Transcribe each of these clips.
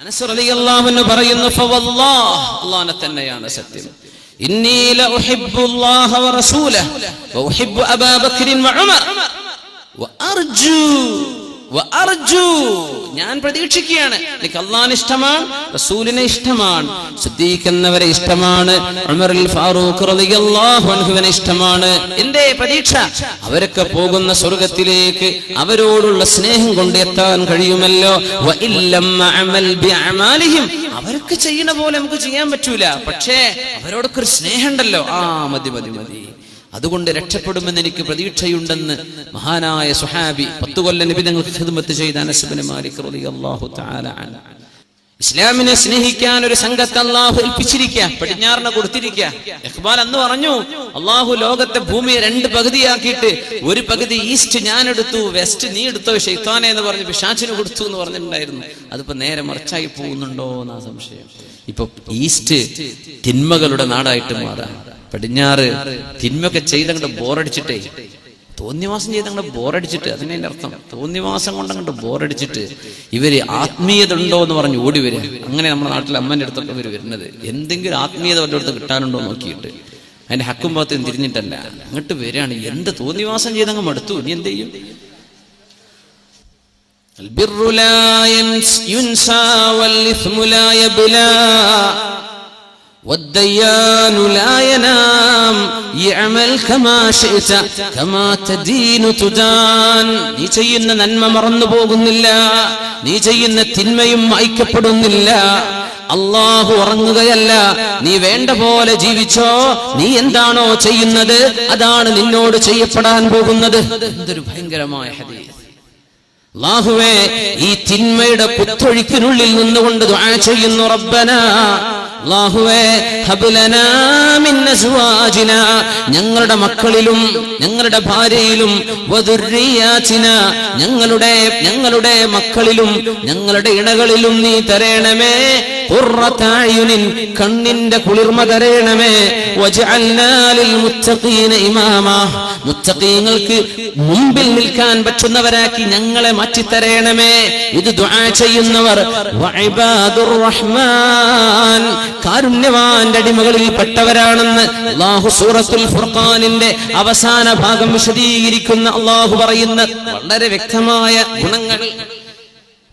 അൻഹു പറയുന്നു അല്ലാഹനെ തന്നെയാണ് സത്യം. ഇന്നി ഞാൻ പ്രതീക്ഷിക്കുകയാണ്. എനിക്ക് അള്ളാൻ ഇഷ്ടമാണ് റസൂലിനെ ഇഷ്ടമാണ് ശ്രദ്ധിക്കുന്നവരെ ഇഷ്ടമാണ് ഫാറൂഖ് അൻഹുവിനെ ഇഷ്ടമാണ്. എന്റെ പ്രതീക്ഷ അവരൊക്കെ പോകുന്ന സ്വർഗത്തിലേക്ക് അവരോടുള്ള സ്നേഹം കൊണ്ട് എത്താൻ കഴിയുമല്ലോ. അവരൊക്കെ ചെയ്യുന്ന പോലെ നമുക്ക് ചെയ്യാൻ പറ്റൂല. പക്ഷേ അവരോടൊക്കെ ഒരു സ്നേഹമുണ്ടല്ലോ ആ മതി മതി മതി. അതുകൊണ്ട് രക്ഷപ്പെടുമെന്ന് എനിക്ക് പ്രതീക്ഷയുണ്ടെന്ന് മഹാനായ സുഹാബി പത്തു കൊല്ലം നബി ഖിദ്മത്ത് ചെയ്ത മാലിക് ഇസ്ലാമിനെ സ്നേഹിക്കാൻ ഒരു സംഘത്തെ അള്ളാഹു ഏൽപ്പിച്ചിരിക്കുക പടിഞ്ഞാറിനെ കൊടുത്തിരിക്കുക ഇഖ്ബാൽ അന്ന് പറഞ്ഞു അള്ളാഹു ലോകത്തെ ഭൂമിയെ രണ്ട് പകുതിയാക്കിയിട്ട് ഒരു പകുതി ഈസ്റ്റ് ഞാൻ എടുത്തു വെസ്റ്റ് നീ എടുത്തോ ഷെയ്ത്താനെ എന്ന് പറഞ്ഞ് പിശാച്ചിന് കൊടുത്തു എന്ന് പറഞ്ഞിട്ടുണ്ടായിരുന്നു. അതിപ്പോ നേരെ മറിച്ചായി പോകുന്നുണ്ടോ എന്നാ സംശയം. ഇപ്പൊ ഈസ്റ്റ് തിന്മകളുടെ നാടായിട്ട് മാറാം. പടിഞ്ഞാറ് തിന്മയൊക്കെ ചെയ്തങ്ങോട്ട് ബോറടിച്ചിട്ടേ തോന്നിവാസം ചെയ്ത് അങ്ങോട്ട് ബോറടിച്ചിട്ട് അതിനെ അർത്ഥം തോന്നിവാസം കൊണ്ട് അങ്ങോട്ട് ബോറടിച്ചിട്ട് ഇവര് ആത്മീയത ഉണ്ടോ എന്ന് പറഞ്ഞ് ഓടി വരിക അങ്ങനെ നമ്മുടെ നാട്ടിൽ അമ്മന്റെ അടുത്തൊക്കെ ഇവർ വരുന്നത് എന്തെങ്കിലും ആത്മീയത വല്ലയിടത്ത് കിട്ടാനുണ്ടോ നോക്കിയിട്ട് അതിന്റെ ഹക്കും ഭാഗത്ത് തിരിഞ്ഞിട്ടല്ല അങ്ങോട്ട് വരികയാണ് എന്ത് തോന്നിവാസം ചെയ്തങ്ങ് മടുത്തു ഇനി എന്ത് ചെയ്യും البر لا ينس- ينسى والإثم لا يبلى والديان لا ينام يعمل كما شئت كما تدين تدان നീ ചെയ്യുന്ന നന്മ മറന്നു പോകുന്നില്ല നീ ചെയ്യുന്ന തിന്മയും മായ്ക്കപ്പെടുന്നില്ല അള്ളാഹു ഉറങ്ങുകയല്ല നീ വേണ്ട പോലെ ജീവിച്ചോ നീ എന്താണോ ചെയ്യുന്നത് അതാണ് നിന്നോട് ചെയ്യപ്പെടാൻ പോകുന്നത് എന്തൊരു ഭയങ്കരമായ ഹദീസ് അള്ളാഹുവേ ഈ തിന്മയുടെ കുത്തൊഴുക്കിനുള്ളിൽ നിന്നുകൊണ്ട് ദുആ ചെയ്യുന്നു റബ്ബന അള്ളാഹുവേ ഞങ്ങളുടെ മക്കളിലും ഞങ്ങളുടെ ഭാര്യയിലും ഞങ്ങളുടെ ഞങ്ങളുടെ മക്കളിലും ഞങ്ങളുടെ ഇണകളിലും നീ തരേണമേ. കണ്ണിന്റെ കുളിർമ തരയണമേ. മുത്തഖീങ്ങൾക്ക് മുമ്പിൽ നിൽക്കാൻ പറ്റുന്നവരാക്കി ഞങ്ങളെ മാറ്റിത്തരയണമേ. ഇത് ദുആ ചെയ്യുന്നവർ. കാരുണ്യവാന്റെ അടിമകളിൽ പെട്ടവരാണെന്ന് അള്ളാഹു സൂറത്തുൽ ഫുർഖാനിന്റെ അവസാന ഭാഗം വിശദീകരിക്കുന്ന അള്ളാഹു പറയുന്ന വളരെ വ്യക്തമായ ഗുണങ്ങൾ.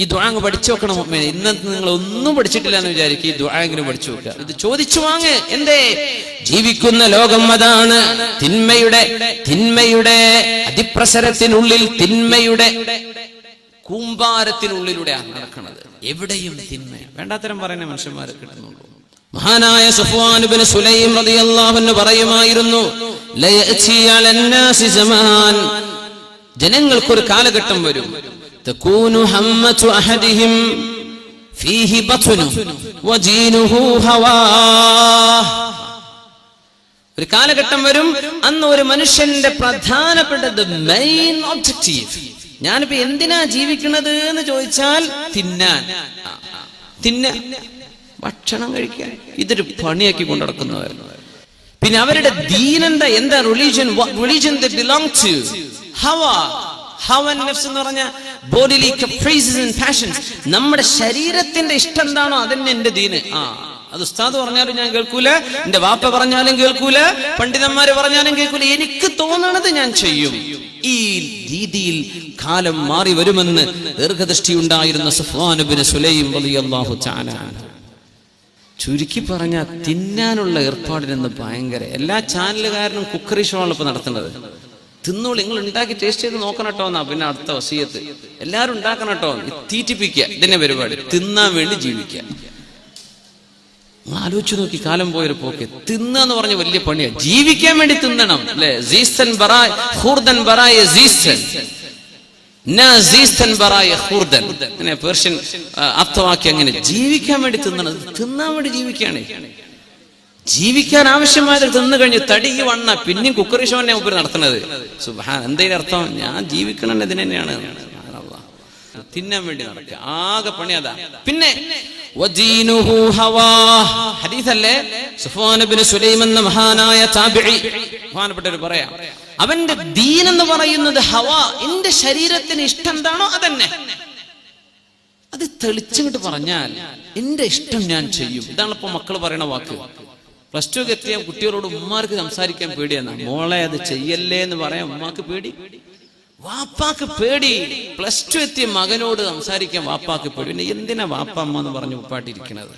ഈ ദ്വാങ് പഠിച്ചു വെക്കണം. ഇന്നത്തെ നിങ്ങൾ ഒന്നും പഠിച്ചിട്ടില്ല എന്ന് വിചാരിക്കും ഈ ദുആങ്ങിന് പഠിച്ചു വെക്കുക? ഇത് ചോദിച്ചു വാങ്ങ്. എന്തേ? ജീവിക്കുന്ന ലോകം അതാണ്. തിന്മയുടെ തിന്മയുടെ അതിപ്രസരത്തിനുള്ളിൽ തിന്മയുടെ കൂമ്പാരത്തിനുള്ളിലൂടെയാണ് നടക്കുന്നത്. എവിടെയും തിന്മ. വേണ്ടാത്തരം പറയുന്ന മനുഷ്യന്മാരെ കിട്ടുന്നുള്ളൂ മഹാനായ സുഫ്വാൻ ഇബ്നു സുലൈം റളിയല്ലാഹു അൻഹു പറയുമായിരുന്നു ജനങ്ങൾക്കൊരു കാലഘട്ടം വരും. തകൂനു همة أحدهم فيه بطنه വജീനുഹു هواه ഒരു കാലഘട്ടം വരും അന്ന് ഒരു മനുഷ്യന്റെ പ്രധാനപ്പെട്ടത് മെയിൻ ഒബ്ജക്റ്റീവ് ഞാനിപ്പോ എന്തിനാ ജീവിക്കുന്നത് എന്ന് ചോദിച്ചാൽ തിന്നാൻ. തിന്ന ഭക്ഷണം കഴിക്കാൻ. ഇതൊരു പണിയാക്കി കൊണ്ടു പിന്നെ അവരുടെ ദീൻ എന്താ religion religion the belong to ഹവ. ഹവൻ നഫ്സ് എന്ന് പറഞ്ഞ ബോഡിലി caprices ആൻഡ് പാഷൻസ് നമ്മുടെ ശരീരത്തിന്റെ ഇഷ്ടം എന്താണോ അതന്നെ എന്റെ ദീന്. ആ അത് ഉസ്താദ് പറഞ്ഞാലും ഞാൻ കേൾക്കൂല. എന്റെ വാപ്പ പറഞ്ഞാലും കേൾക്കൂല. പണ്ഡിതന്മാര് പറഞ്ഞാലും കേൾക്കൂല. എനിക്ക് തോന്നണത് ഞാൻ ചെയ്യും. ഈ രീതിയിൽ കാലം മാറി വരുമെന്ന് ദീർഘദൃഷ്ടി ഉണ്ടായിരുന്ന സുഫാനുബിന് സുലൈം തആല. ചുരുക്കി പറഞ്ഞ തിന്നാനുള്ള ഏർപ്പാടിനെന്ന് ഭയങ്കര. എല്ലാ ചാനലുകാരനും കുക്കറി ഷോ ആണ് ഇപ്പൊ നടത്തുന്നത്. തിന്നോളൂ. നിങ്ങൾ ഉണ്ടാക്കി ടേസ്റ്റ് ചെയ്ത് നോക്കണം കേട്ടോ എന്നാ പിന്നെ അടുത്ത വസീയത്ത്. എല്ലാവരും ഉണ്ടാക്കണം കേട്ടോ. തീറ്റിപ്പിക്കുക. ഇതിന്റെ പരിപാടി. തിന്നാൻ വേണ്ടി ജീവിക്കുക. ആലോചിച്ചു നോക്കി. കാലം പോയൊരു പോക്ക്. തിന്ന എന്ന് പറഞ്ഞ വലിയ പണിയാണ് ജീവിക്കാൻ വേണ്ടി തിന്നണം. അല്ലെ? ജീസ്തൻ ബറായ് ഹൂർദൻ ബറായ ജീസ്തൻ പേർഷ്യൻ അർത്ഥമാക്കി അങ്ങനെ. ജീവിക്കാൻ വേണ്ടി തിന്നണം. തിന്നാൻ വേണ്ടി ജീവിക്കുകയാണ്. ജീവിക്കാൻ ആവശ്യമായത് തിന്നു കഴിഞ്ഞ് തടി ഈ വണ്ണ പിന്നെയും കുക്കറി ഷോനെ മുമ്പിൽ നടത്തുന്നത്. സുബാൻ എന്തേലും അർത്ഥം? ഞാൻ ജീവിക്കണം ഇതിന് തന്നെയാണ്. തിന്നാൻ വേണ്ടി നടക്കുക. ആകെ പണി അതാ. പിന്നെ. ഹദീസല്ലേ? സുലൈം എന്ന മഹാനായ ബഹുമാനപ്പെട്ടവർ പറയാം അവന്റെ ദീൻ എന്ന് പറയുന്നത് ഹവാ എന്റെ ശരീരത്തിന് ഇഷ്ടം എന്താണോ അതന്നെ. അത് തെളിച്ചിട്ട് പറഞ്ഞാൽ എന്റെ ഇഷ്ടം ഞാൻ ചെയ്യും. ഇതാണ് ഇപ്പൊ മക്കൾ പറയണ വാക്ക്. പ്ലസ് ടു എത്തിയ കുട്ടികളോട് ഉമ്മാർക്ക് സംസാരിക്കാൻ പേടിയാണ്. മോളെ അത് ചെയ്യല്ലേ എന്ന് പറയാൻ ഉമ്മാക്ക് പേടി? വാപ്പാക്ക് പേടി. പ്ലസ് ടു എത്തിയ മകനോട് സംസാരിക്കാൻ വാപ്പാക്ക് പേടി. പിന്നെ എന്തിനാ വാപ്പ അമ്മ എന്ന് പറഞ്ഞ് ഉപ്പാട്ടിരിക്കണത്?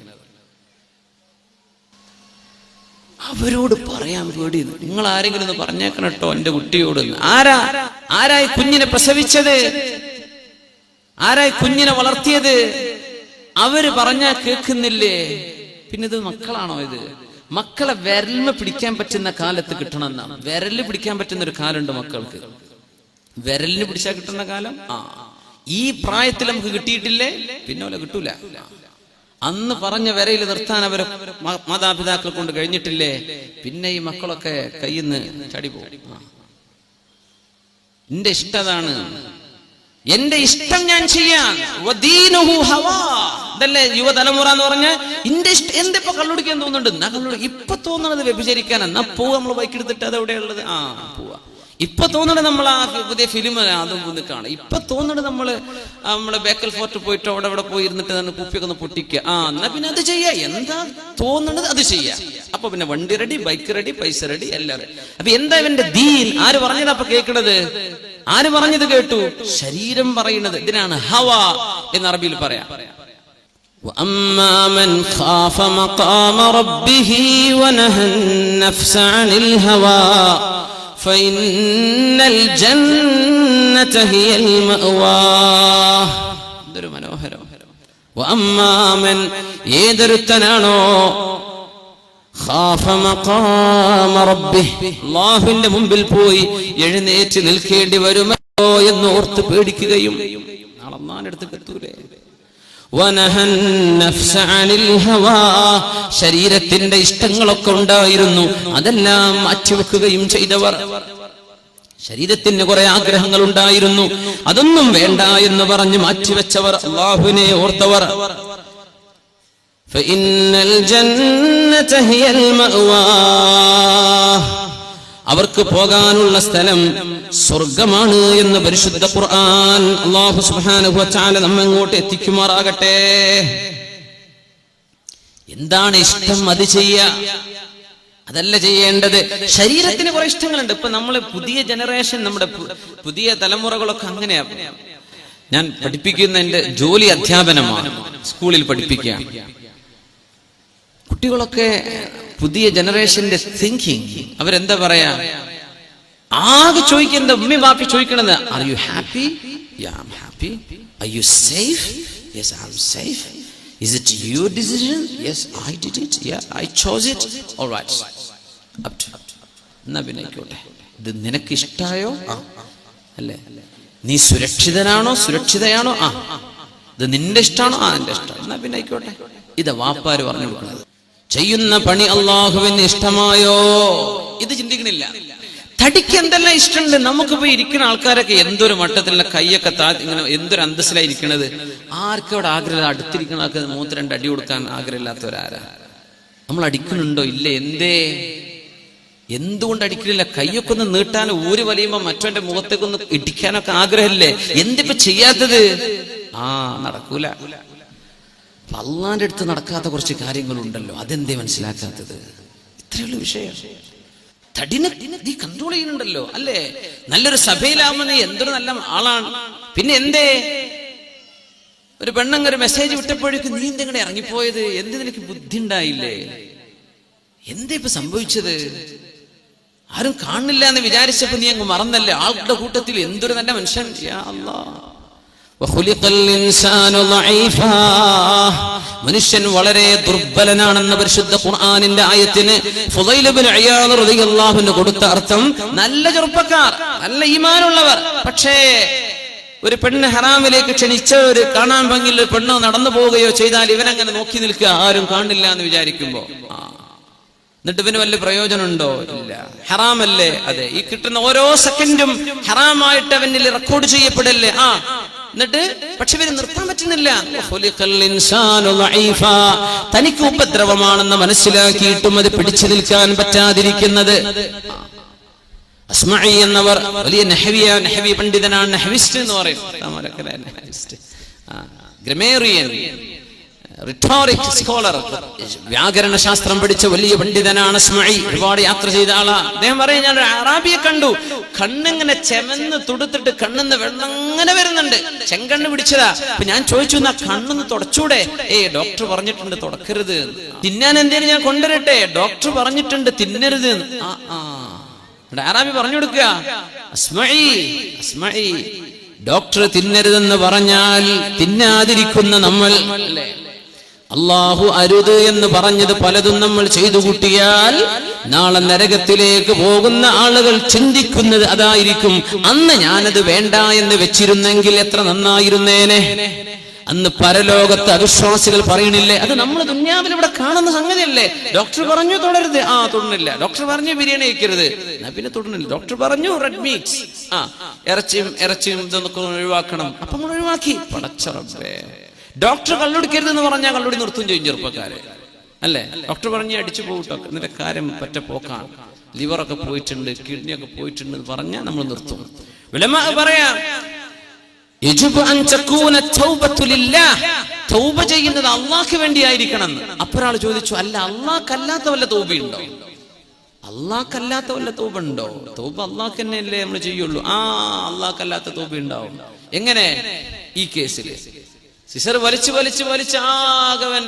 അവരോട് പറയാൻ പേടി. നിങ്ങൾ ആരെങ്കിലും ഒന്ന് പറഞ്ഞേക്കണം കേട്ടോ എന്റെ കുട്ടിയോട് ആരാ? ആരായി കുഞ്ഞിനെ പ്രസവിച്ചത്? ആരായി കുഞ്ഞിനെ വളർത്തിയത്? അവർ പറഞ്ഞാ കേൾക്കുന്നില്ലേ? പിന്നെ ഇത് മക്കളാണോ ഇത്? മക്കളെ വിരലിന് പിടിക്കാൻ പറ്റുന്ന കാലത്ത് കിട്ടണം എന്നാണ് വിരലിൽ പിടിക്കാൻ പറ്റുന്ന ഒരു കാലുണ്ട് മക്കൾക്ക്. വിരലിന് പിടിച്ചാൽ കിട്ടുന്ന കാലം? ആ. ഈ പ്രായത്തിൽ നമുക്ക് കിട്ടിയിട്ടില്ലേ? പിന്നെ ഓല കിട്ടൂല. അന്ന് പറഞ്ഞ വരയിൽ നിർത്താൻ മാതാപിതാക്കളെ മാതാപിതാക്കൾ കൊണ്ട് കഴിഞ്ഞിട്ടില്ലേ? പിന്നെ ഈ മക്കളൊക്കെ കയ്യിന്ന് ചടി പോകും. എന്റെ ഇഷ്ടതാണ്. എന്റെ ഇഷ്ടം ഞാൻ ചെയ്യാൻ. ഇതല്ലേ യുവതലമുറ എന്ന് പറഞ്ഞ എന്റെ ഇഷ്ടം എന്തിപ്പോ കള്ളുടിക്കാൻ തോന്നുന്നുണ്ട്? എന്നാ കള്ളുടി ഇപ്പൊ തോന്നണത് വ്യഭിചരിക്കാൻ. എന്നാ പോവാ നമ്മൾ ബൈക്ക് എടുത്തിട്ട് അത് എവിടെയുള്ളത് ആ പോവാ. ഇപ്പൊ തോന്നണത് നമ്മൾ ആ പുതിയ ഫിലിം അതും കാണും. ഇപ്പൊ തോന്നണത് നമ്മൾ ആ നമ്മൾ ബേക്കൽ ഫോർട്ട് പോയിട്ട് അവിടെ അവിടെ പോയി ഇരുന്നിട്ട് തന്നെ കുപ്പിയൊക്കെ ഒന്ന് പൊട്ടിക്കുക. ആ എന്നാ പിന്നെ അത് ചെയ്യാ. എന്താ തോന്നണത് അത് ചെയ്യാ. അപ്പൊ പിന്നെ വണ്ടി റെഡി ബൈക്ക് റെഡി പൈസ റെഡി എല്ലാം റെഡി അപ്പൊ എന്താ ഇവന്റെ ദീൻ ആര് പറഞ്ഞതാ അപ്പൊ കേൾക്കണത്? ആര് പറഞ്ഞത് കേട്ടു? ശരീരം പറയുന്നത്. ഇതിനാണ് ഹവ എന്ന് അറബിയിൽ പറയാം. وأما من خاف مقام ربه ونهى النفس عن الهوى فإن الجنة هي المأوى എന്തൊരു മനോഹരം വഅമ്മാമൻ ഏതൊരുത്തനാണോ ഖാഫ മഖാമ റബ്ബിഹ് അല്ലാഹുവിന്റെ മുമ്പിൽ പോയി എഴുന്നേറ്റ് നിൽക്കേണ്ടി വരുമോ എന്ന് ഓർത്ത് പേടിക്കുകയും നാളെ അള്ളാഹിന്റെ എത്തൂലേ ശരീരത്തിന്റെ ഇഷ്ടങ്ങളൊക്കെ ഉണ്ടായിരുന്നു അതെല്ലാം മാറ്റിവെക്കുകയും ചെയ്തവർ ശരീരത്തിന് കുറെ ആഗ്രഹങ്ങൾ ഉണ്ടായിരുന്നു അതൊന്നും വേണ്ട എന്ന് പറഞ്ഞ് മാറ്റിവെച്ചവർ അള്ളാഹുവിനെ ഓർത്തവർ فإن الجنة هي المأوى അവർക്ക് പോകാനുള്ള സ്ഥലം സ്വർഗമാണ് എന്ന് പരിശുദ്ധ ഖുർആൻ അള്ളാഹു നമ്മെ അങ്ങോട്ട് എത്തിക്കുമാറാകട്ടെ. എന്താണ് ഇഷ്ടം? അത് ചെയ്യ. അതല്ല ചെയ്യേണ്ടത്. ശരീരത്തിന് കുറെ ഇഷ്ടങ്ങളുണ്ട്. ഇപ്പൊ നമ്മൾ പുതിയ ജനറേഷൻ നമ്മുടെ പുതിയ തലമുറകളൊക്കെ അങ്ങനെയാ. ഞാൻ പഠിപ്പിക്കുന്ന എന്റെ ജോലി അധ്യാപനമാണ്. സ്കൂളിൽ പഠിപ്പിക്കുക കുട്ടികളൊക്കെ പുതിയ ജനറേഷന്റെ തിങ്കിങ് അവരെന്താ പറയാ? ആകെ ചോദിക്കുന്ന ഉമ്മി ബാപ്പി ചോദിക്കണത് are you happy happy are you safe yes I am safe is it your decision yes I did it yeah I chose it all right up to എന്നാ പിന്നെ ആയിക്കോട്ടെ? ഇത് നിനക്ക് ഇഷ്ടായോ? അല്ലേ? നീ സുരക്ഷിതനാണോ? സുരക്ഷിതയാണോ? ആ ഇത് നിന്റെ ഇഷ്ടമാണോ ആ നിന്റെ ഇഷ്ടം എന്നാ പിന്നെ ആയിക്കോട്ടെ? ഇത് വാപ്പാര് പറഞ്ഞു കൊടുക്കുന്നത് ചെയ്യുന്ന പണി അള്ളാഹുവിന് ഇഷ്ടമായോ? ഇത് ചിന്തിക്കണില്ല. തടിക്ക് എന്തെല്ലാം ഇഷ്ടമുണ്ട്? നമുക്ക് പോയി ഇരിക്കുന്ന ആൾക്കാരൊക്കെ എന്തൊരു മട്ടത്തിലുള്ള കൈയൊക്കെ താ ഇങ്ങനെ എന്തൊരു അന്തസ്സിലായിരിക്കണത് ആർക്കും അവിടെ ആഗ്രഹം അടുത്തിരിക്കുന്ന ആൾക്ക് മൂത്ത് രണ്ട് അടി കൊടുക്കാൻ ആഗ്രഹമില്ലാത്തവരാരാ? നമ്മൾ അടിക്കുന്നുണ്ടോ? ഇല്ല? എന്തേ? എന്തുകൊണ്ട് അടിക്കണില്ല? കൈയൊക്കെ ഒന്ന് നീട്ടാൻ ഊര് വലിയുമ്പോ മറ്റവന്റെ മുഖത്തേക്കൊന്ന് ഇടിക്കാനൊക്കെ ആഗ്രഹമില്ലേ? എന്തിപ്പോ ചെയ്യാത്തത്? ആ നടക്കൂല. അപ്പൊ അടുത്ത് നടക്കാത്ത കുറച്ച് കാര്യങ്ങളുണ്ടല്ലോ. അതെന്തേ മനസ്സിലാക്കാത്തത്? ഇത്രയുള്ള വിഷയം. നീ കൺട്രോൾ ചെയ്യുന്നുണ്ടല്ലോ അല്ലേ? നല്ലൊരു സഭയിലാവുന്ന എന്തൊരു നല്ല ആളാണ്. പിന്നെ എന്തേ? ഒരു പെണ്ണങ്ങ് ഒരു മെസ്സേജ് വിട്ടപ്പോഴേക്കും നീ എന്തെങ്ങനെ ഇറങ്ങിപ്പോയത്? എന്ത് നിനക്ക് ബുദ്ധി ഉണ്ടായില്ലേ എന്താ ഇപ്പൊ സംഭവിച്ചത്? ആരും കാണില്ല എന്ന് വിചാരിച്ചപ്പോ നീ അങ്ങ് മറന്നല്ലേ? ആളുടെ കൂട്ടത്തിൽ എന്തൊരു നല്ല മനുഷ്യൻ? അല്ലാ. മനുഷ്യൻ വളരെ ദുർബലനാണെന്ന പരിശുദ്ധ ഖുർആാനിന്റെ ആയത്തിന് ഫുദൈലബിൻ കൊടുത്ത അർത്ഥം നല്ല ചെറുപ്പക്കാർ നല്ല ഈമാനുള്ളവർ. പക്ഷേ ഒരു പെണ്ണ് ഹറാമിലേക്ക് ക്ഷണിച്ചവര് കാണാൻ ഭംഗിയിൽ പെണ്ണോ നടന്നു പോവുകയോ ചെയ്താൽ ഇവനങ്ങനെ നോക്കി നിൽക്കുക ആരും കാണില്ല എന്ന് വിചാരിക്കുമ്പോ. എന്നിട്ട് ഇവന് വല്ല പ്രയോജനമുണ്ടോ? ഇല്ല. ഹറാമല്ലേ? അതെ. ഈ കിട്ടുന്ന ഓരോ സെക്കൻഡും ഹറാമായിട്ട് അവനിൽ റെക്കോർഡ് ചെയ്യപ്പെടല്ലേ? ആ. എന്നിട്ട് പക്ഷെ ഇവർ നിർത്താൻ പറ്റുന്നില്ല. തനിക്ക് ഉപദ്രവമാണെന്ന് മനസ്സിലാക്കിയിട്ടും അത് പിടിച്ചു നിൽക്കാൻ പറ്റാതിരിക്കുന്നത്. അസ്മഈ എന്നവർ വലിയ നഹവിയ നഹവി പണ്ഡിതനാണ് നഹവിസ്റ്റ് എന്ന് പറയും. ഗ്രമേറിയൻ. റിട്ടോറിക് സ്കോളർ വ്യാകരണ ശാസ്ത്രം പഠിച്ച വലിയ പണ്ഡിതനാണ് സ്മൈ ഒരുപാട് യാത്ര ചെയ്ത ആളാ. അദ്ദേഹം പറയും ഞാൻ അറാബിയെ കണ്ടു. കണ്ണിങ്ങനെ ചെമന്ന് തുടുത്തിട്ട് കണ്ണിന്ന് വെള്ളം അങ്ങനെ വരുന്നുണ്ട്. ചെങ്കണ്ണ് പിടിച്ചതാ. അപ്പൊ ഞാൻ ചോദിച്ചു എന്നാ കണ്ണിന്ന് തുടച്ചൂടെ? ഏ ഡോക്ടർ പറഞ്ഞിട്ടുണ്ട് തുടക്കരുത്. തിന്നാൻ എന്തേലും ഞാൻ കൊണ്ടുവരട്ടെ? ഡോക്ടർ പറഞ്ഞിട്ടുണ്ട് തിന്നരുത്. ആ ആ. പറഞ്ഞു കൊടുക്കുക ഡോക്ടർ തിന്നരുതെന്ന് പറഞ്ഞാൽ തിന്നാതിരിക്കുന്ന നമ്മൾ. അല്ലേ? അള്ളാഹു അരുത് എന്ന് പറഞ്ഞത് പലതും നമ്മൾ ചെയ്തു കൂട്ടിയാൽ നാളെ നരകത്തിലേക്ക് പോകുന്ന ആളുകൾ ചിന്തിക്കുന്നത് അതായിരിക്കും. അന്ന് ഞാനത് വേണ്ട എന്ന് വെച്ചിരുന്നെങ്കിൽ എത്ര നന്നായിരുന്നേനെ? അന്ന് പരലോകത്ത് അവിശ്വാസികൾ പറയണില്ലേ? അത് നമ്മൾ ദുന്യാവിൽ ഇവിടെ കാണുന്ന സംഗതിയല്ലേ? ഡോക്ടർ പറഞ്ഞു തുടരുത്. ആ തുടർന്നില്ല ഡോക്ടർ പറഞ്ഞു ബിരിയാണി കഴിക്കരുത്. പിന്നെ തുടർന്നില്ല ഡോക്ടർ പറഞ്ഞു റെഡ് മീറ്റ് ആ ഇറച്ചിയും ഇറച്ചിയും ഇതൊക്കെ ഒഴിവാക്കണം. അപ്പൊ നമ്മൾ ഒഴിവാക്കി. പടച്ചറബേ. ഡോക്ടർ കള്ളുടിക്കരുത് എന്ന് പറഞ്ഞാൽ കള്ളുടി നിർത്തും ചെയ്യും ചെറുപ്പക്കാരെ. അല്ലേ? ഡോക്ടർ പറഞ്ഞ് അടിച്ചു പോകട്ടോ. എന്നിട്ട് കാര്യം പറ്റ പോക്കാണ്. ലിവറൊക്കെ പോയിട്ടുണ്ട് കിഡ്നി ഒക്കെ പോയിട്ടുണ്ട് എന്ന് പറഞ്ഞാൽ നമ്മൾ നിർത്തും. വിലമ പറയാം. തൗബ ചെയ്യുന്നത് അള്ളാഹ്ക്ക് വേണ്ടിയായിരിക്കണം. അപ്പൊ ഒരാൾ ചോദിച്ചു അല്ല അള്ളാഹ്ക്കല്ലാത്ത വല്ല തൗബയുണ്ടോ? അള്ളാഹ്ക്കല്ലാത്ത വല്ല തൗബ ഉണ്ടോ തൗബ തന്നെ തന്നെയല്ലേ നമ്മൾ ചെയ്യുള്ളൂ. ആ അള്ളാഹ്ക്കല്ലാത്ത തൗബ ഉണ്ടാവും എങ്ങനെ? ഈ കേസിൽ സിസർ വലിച്ചു വലിച്ചു വലിച്ച് ആകവൻ.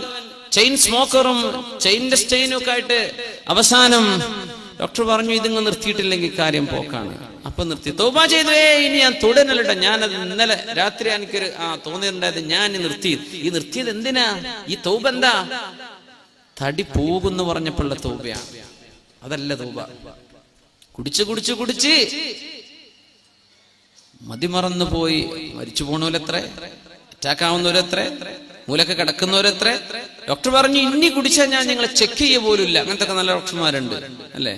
ചെയിൻ സ്മോക്കറും ചെയിന്റെ സ്റ്റെയിനും ഒക്കെ ആയിട്ട് അവസാനം ഡോക്ടർ പറഞ്ഞു ഇതിങ്ങ് നിർത്തിയിട്ടില്ലെങ്കിൽ കാര്യം പോക്കാണ്. അപ്പൊ നിർത്തി. തോപ ചെയ്തു. ഇനി ഞാൻ തുടരല്ലോ ഞാനത് ഇന്നലെ രാത്രി എനിക്കൊരു ആ തോന്നിയിട്ടുണ്ടായത് ഞാൻ നിർത്തി. ഈ നിർത്തിയത് എന്തിനാ? ഈ തോപ എന്താ? തടി പോകുന്നു പറഞ്ഞപ്പോഴുള്ള തോപയാണ് അതല്ല തോപ കുടിച്ച് കുടിച്ച് കുടിച്ച്. മതിമറന്നു പോയി മരിച്ചു പോണോലെത്ര. അറ്റാക്ക് ആവുന്നവരെത്ര മൂലൊക്കെ കിടക്കുന്നവരെത്ര? ഡോക്ടർ പറഞ്ഞു ഇനി കുടിച്ചാൽ ഞാൻ നിങ്ങളെ ചെക്ക് ചെയ്യ പോലും ഇല്ല അങ്ങനത്തെ നല്ല ഡോക്ടർമാരുണ്ട്. അല്ലേ?